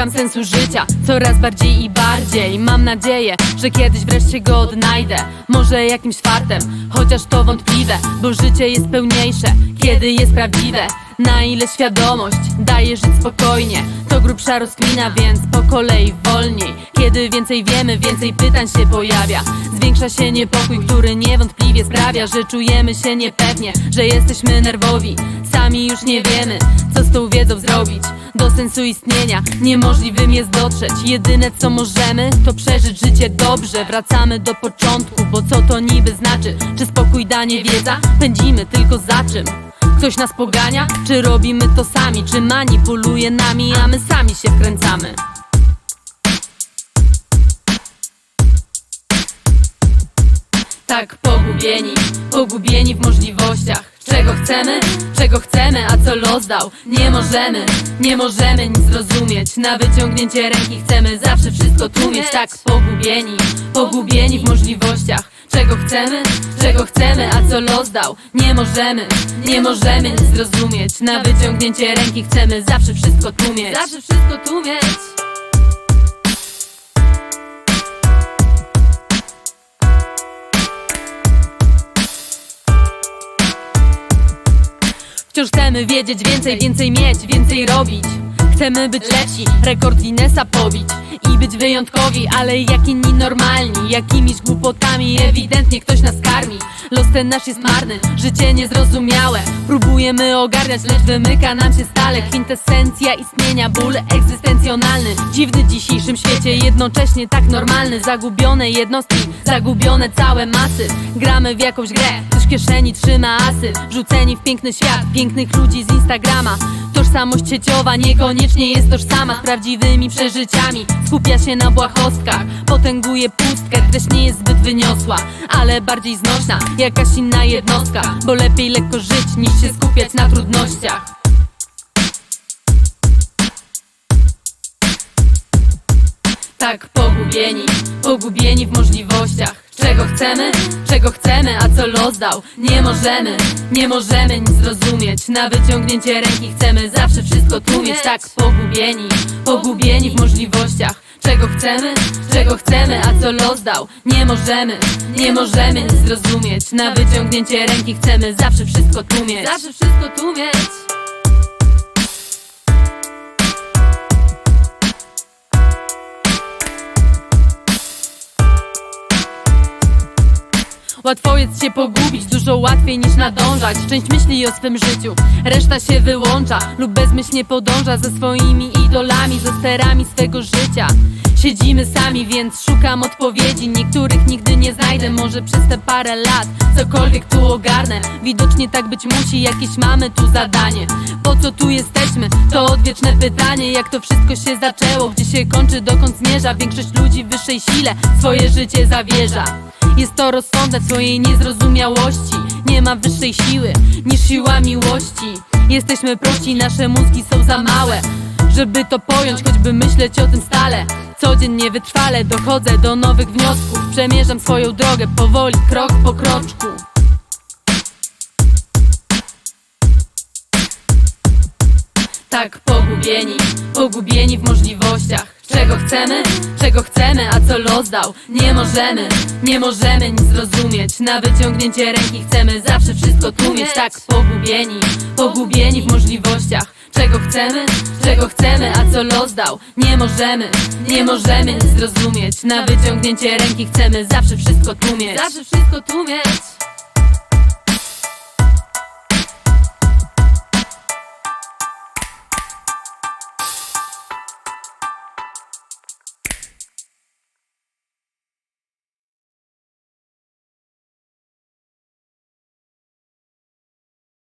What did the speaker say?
Szukam sensu życia coraz bardziej i bardziej. Mam nadzieję, że kiedyś wreszcie go odnajdę. Może jakimś fartem, chociaż to wątpliwe Bo życie jest pełniejsze, kiedy jest prawdziwe. Na ile świadomość daje żyć spokojnie To grubsza rozkmina, więc po kolei wolniej. Kiedy więcej wiemy, więcej pytań się pojawia Zwiększa się niepokój, który niewątpliwie sprawia Że czujemy się niepewnie, że jesteśmy nerwowi Sami już nie wiemy, co z tą wiedzą zrobić Do sensu istnienia niemożliwym jest dotrzeć Jedyne co możemy, to przeżyć życie dobrze Wracamy do początku, bo co to niby znaczy? Czy spokój danie wiedza? Pędzimy tylko za czym? Ktoś nas pogania? Czy robimy to sami? Czy manipuluje nami, a my sami się wkręcamy? Tak pogubieni, pogubieni w możliwościach. Czego chcemy, czego chcemy, a co los dał? Nie możemy, nie możemy nic zrozumieć Na wyciągnięcie ręki chcemy zawsze wszystko tu mieć Tak pogubieni, pogubieni w możliwościach. Czego chcemy, czego chcemy, a co los dał? Nie możemy, nie możemy nic zrozumieć Na wyciągnięcie ręki chcemy zawsze wszystko tu mieć Zawsze wszystko tu Wciąż chcemy wiedzieć więcej, więcej mieć, więcej robić Chcemy być lepsi, rekord Guinnessa pobić I być wyjątkowi, ale jak inni normalni Jakimiś głupotami ewidentnie ktoś nas karmi. Los ten nasz jest marny, życie niezrozumiałe. Próbujemy ogarniać, lecz wymyka nam się stale. Kwintesencja istnienia, ból egzystencjonalny. Dziwny w dzisiejszym świecie, jednocześnie tak normalny. Zagubione jednostki, zagubione całe masy. Gramy w jakąś grę, ktoś w kieszeni trzyma asy. Rzuceni w piękny świat, pięknych ludzi z Instagrama Tożsamość sieciowa niekoniecznie jest tożsama z prawdziwymi przeżyciami. Skupia się na błahostkach, potęguje pustkę Treść nie jest zbyt wyniosła, ale bardziej znośna Jakaś inna jednostka, bo lepiej lekko żyć niż się skupiać na trudnościach Tak pogubieni, pogubieni w możliwościach. Czego chcemy, czego chcemy, a co los dał? Nie możemy, nie możemy nic zrozumieć. Na wyciągnięcie ręki chcemy zawsze wszystko tu mieć Tak pogubieni, pogubieni w możliwościach. Czego chcemy, czego chcemy, a co los dał? Nie możemy, nie możemy nic zrozumieć. Na wyciągnięcie ręki chcemy zawsze wszystko tu mieć Zawsze wszystko tu Łatwo jest się pogubić, dużo łatwiej niż nadążać Część myśli o swym życiu, reszta się wyłącza Lub bezmyślnie podąża ze swoimi idolami Ze sterami swego życia Siedzimy sami, więc szukam odpowiedzi Niektórych nigdy nie znajdę, może przez te parę lat Cokolwiek tu ogarnę, widocznie tak być musi Jakieś mamy tu zadanie Po co tu jesteśmy? To odwieczne pytanie Jak to wszystko się zaczęło? Gdzie się kończy, dokąd zmierza? Większość ludzi w wyższej sile swoje życie zawierza jest to rozsądek swojej niezrozumiałości. Nie ma wyższej siły niż siła miłości. Jesteśmy prości, nasze mózgi są za małe. Żeby to pojąć, choćby myśleć o tym stale. Codziennie wytrwale dochodzę do nowych wniosków. Przemierzam swoją drogę powoli, krok po kroczku Tak pogubieni, pogubieni w możliwościach. Czego chcemy, czego chcemy, a co los dał? Nie możemy, nie możemy nic zrozumieć. Na wyciągnięcie ręki chcemy zawsze wszystko tu mieć. Tak pogubieni, pogubieni w możliwościach. Czego chcemy, czego chcemy, a co los dał? Nie możemy, nie możemy nic zrozumieć. Na wyciągnięcie ręki chcemy zawsze wszystko tu mieć. Zawsze wszystko tu mieć